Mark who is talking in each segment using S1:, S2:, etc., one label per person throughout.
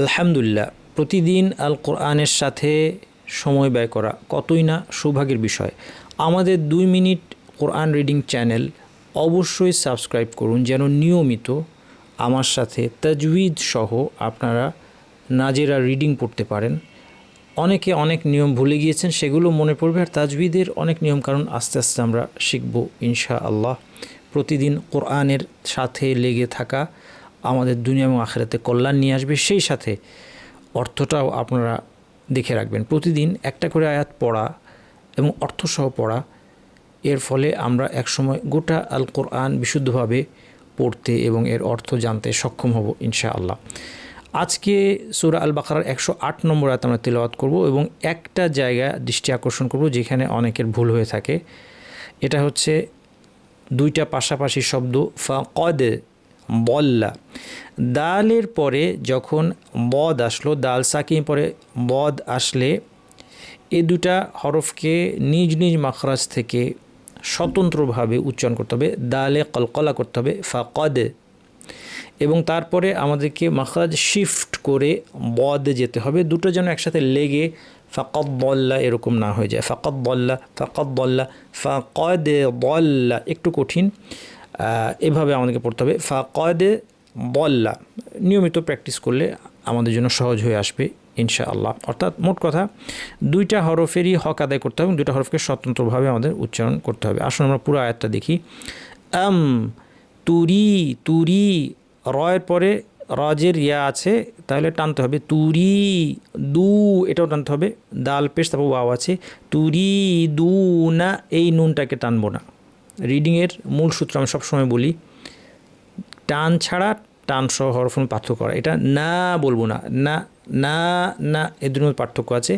S1: আলহামদুলিল্লাহ, প্রতিদিন আল কোরআনের সাথে সময় ব্যয় করা কতই না সৌভাগ্যের বিষয়। আমাদের দুই মিনিট কোরআন রিডিং চ্যানেল অবশ্যই সাবস্ক্রাইব করুন যেন নিয়মিত আমার সাথে তাজউইদ সহ আপনারা নাজেরা রিডিং পড়তে পারেন। অনেকে অনেক নিয়ম ভুলে গিয়েছেন, সেগুলো মনে পড়বে আর তাজবিদের অনেক নিয়ম কারণ আস্তে আস্তে আমরা শিখব ইনশা আল্লাহ প্রতিদিন কোরআনের সাথে লেগে থাকা আমাদের দুনিয়া এবং আখেরাতে কল্যাণ নিয়ে আসবে, সেই সাথে অর্থটাও আপনারা দেখে রাখবেন। প্রতিদিন একটা করে আয়াত পড়া এবং অর্থসহ পড়া, এর ফলে আমরা একসময় গোটা আল কোরআন বিশুদ্ধভাবে পড়তে এবং এর অর্থ জানতে সক্ষম হব ইনশা আল্লাহ আজকে সুরা আল বাকারার একশো আট নম্বর আয়াত আমরা তেলাওয়াত করব এবং একটা জায়গা দৃষ্টি আকর্ষণ করব যেখানে অনেকের ভুল হয়ে থাকে। এটা হচ্ছে দুইটা পাশাপাশি শব্দ ফাকদ বল্লা। দালের পরে যখন বদ আসলো, দাল সাকিম পরে বদ আসলে এ দুটা হরফকে নিজ নিজ মাখরাজ থেকে স্বতন্ত্রভাবে উচ্চারণ করতে হবে। দালে কলকলা করতে হবে, ফাকদ। এবং তারপরে আমাদেরকে মাখরাজ শিফট করে বদ যেতে হবে। দুটো যেন একসাথে লেগে ফাকত বল্লা এরকম না হয়ে যায়। ফাকত বল্লা ফাকত বল্লা, ফাকদ বল্লা, একটু কঠিন। এভাবে আমাদেরকে পড়তে হবে। ফাকদ বল্লা নিয়মিত প্র্যাকটিস করলে আমাদের জন্য সহজ হয়ে আসবে ইনশা আল্লাহ অর্থাৎ মোট কথা, দুইটা হরফেরই হক আদায় করতে হবে দুইটা হরফকে স্বতন্ত্রভাবে আমাদের উচ্চারণ করতে হবে। আসুন আমরা পুরো আয়াতটা দেখি। আম, তুরি তুরি, রয়ের পরে রজের ইয়া আছে, তাহলে টানতে হবে তুরি, দু, এটাও টানতে হবে। দাল পেশ, তারপর ওয়াও আছে। তুরি, দু, না, এই নুনটাকে টানবো না। রিডিংয়ের মূল সূত্র আমি সবসময় বলি, টান ছাড়া টান সহ হরফোন পার্থক্য করা। এটা না বলব না না না না এ দুটোর পার্থক্য আছে।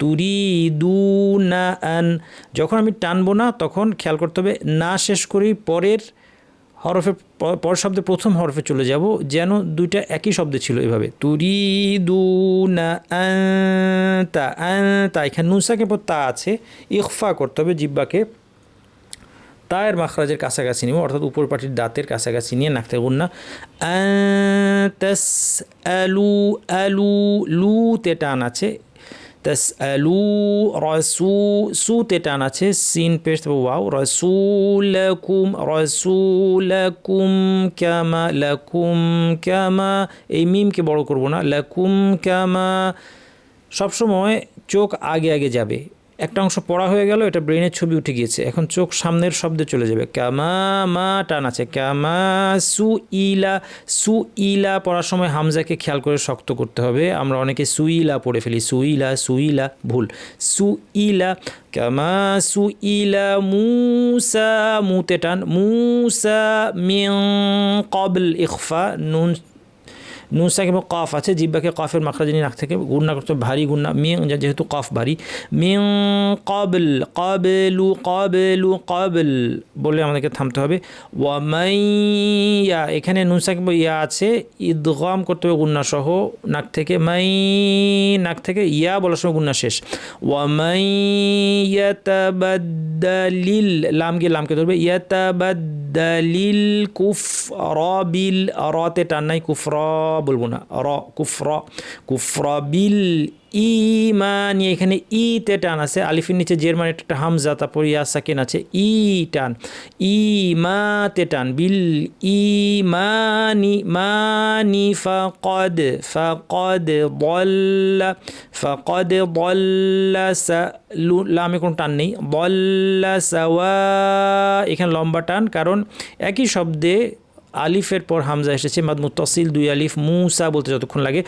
S1: তুরি দু না আন যখন আমি টানবো না, তখন খেয়াল করতে হবে না শেষ করেই পরের হরফে পর শব্দে প্রথম হরফে চলে যাব, যেন দুইটা একই শব্দে ছিল এভাবে। তুরি দু না তা তা এখানে নুসাকে পর তা আছে ইকফা করতে হবে জিব্বাকে তায়ের মাখরাজের কাছাকাছি নিব, অর্থাৎ উপর পাটির দাঁতের কাছাকাছি নিয়ে নাকতে গুন্না। তাস আলু আলু লুতে টান আছে তাস আলু রসু সুতে টান আছে, সিন পেস্ট ওয়াও, রসুলকুম রসুলকুম ক্যামা লাকুম ক্যামা এই মিমকে বড় করব না, লাকুম ক্যামা সবসময় চোখ আগে আগে যাবে। একটা অংশ পড়া হয়ে গেল, এটা ব্রেনের ছবি উঠে গিয়েছে। এখন চোখ সামনের শব্দে চলে যাবে। ক্যামা মা টান আছে। ক্যামা সু ইলা সু ইলা পড়ার সময় হামজাকে খেয়াল করে শক্ত করতে হবে। আমরা অনেকে সুইলা পড়ে ফেলি। সুইলা সুইলা ভুল। সু ইলা ক্যামা সু ইলা, মুসা, মুতে টান। মুসা মিং কবল ইখফা, নুন নুন সাকিব কফ আছে, জিব্বাকে কফের মাখরাজিনী নাক থেকে গুন্না করতে ভারী গুন্না মিং যেহেতু কফ, ভারী। মিং কবল, কবেলু কবেলু, কবল বলে আমাদেরকে থামতে হবে। ওয়ামাইয়া এখানে নুন ইয়া আছে ঈদগম করতে হবে গুন্না সহ নাক থেকে। মাই নাক থেকে, ইয়া বলার সময় গুন্না শেষ। ওয়ামাইয়াতাবাদ্দালিল লাম গিয়ে লামকে ধরবে। ইয়াতাবাদ্দালিল কুফ রবিল রতে টান নাই কুফর বলব না। র, কুফর কুফর বিল ইমান এখানে ইতে টান আছে, আলিফির নিচে জের মানে একটা হামজা, তারপর ইয়া সাকিন আছে, ই টান ই মা তে টান, বিল ইমানি মানি মানি ফাকদ ফাকদ বল্লা ফাকদ বল্লা সা লামে কোনো টান নেই বল্লা সাওয়া, এখানে লম্বা টান, কারণ একই শব্দে আলিফের পর হামজা এসেছে মাদ মুতাসিল দুই আলিফ, মুসা বলতে যতক্ষণ লাগে।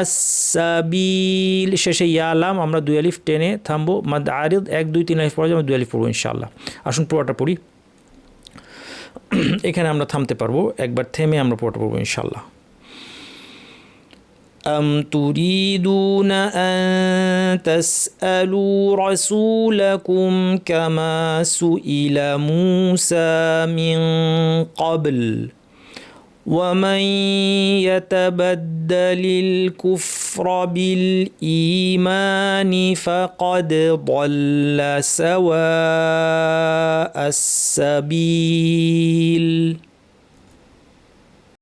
S1: আসাবিল শেষে ইয়ালাম আমরা দুই আলিফ টেনে থামবো। মাদ আরিদ, এক, দুই, তিন আলিফ পড়া আমরা দুই আলিফ পড়ব, ইনশাআল্লাহ। আসুন পুরোটা পড়ি। এখানে আমরা থামতে পারব, একবার থেমে আমরা পুরোটা পড়ব, ইনশাআল্লাহ। أم تريدون أن تسألوا رسولكم كما سئل موسى من قبل ومن يتبدل الكفر بالإيمان فقد ضل سواء السبيل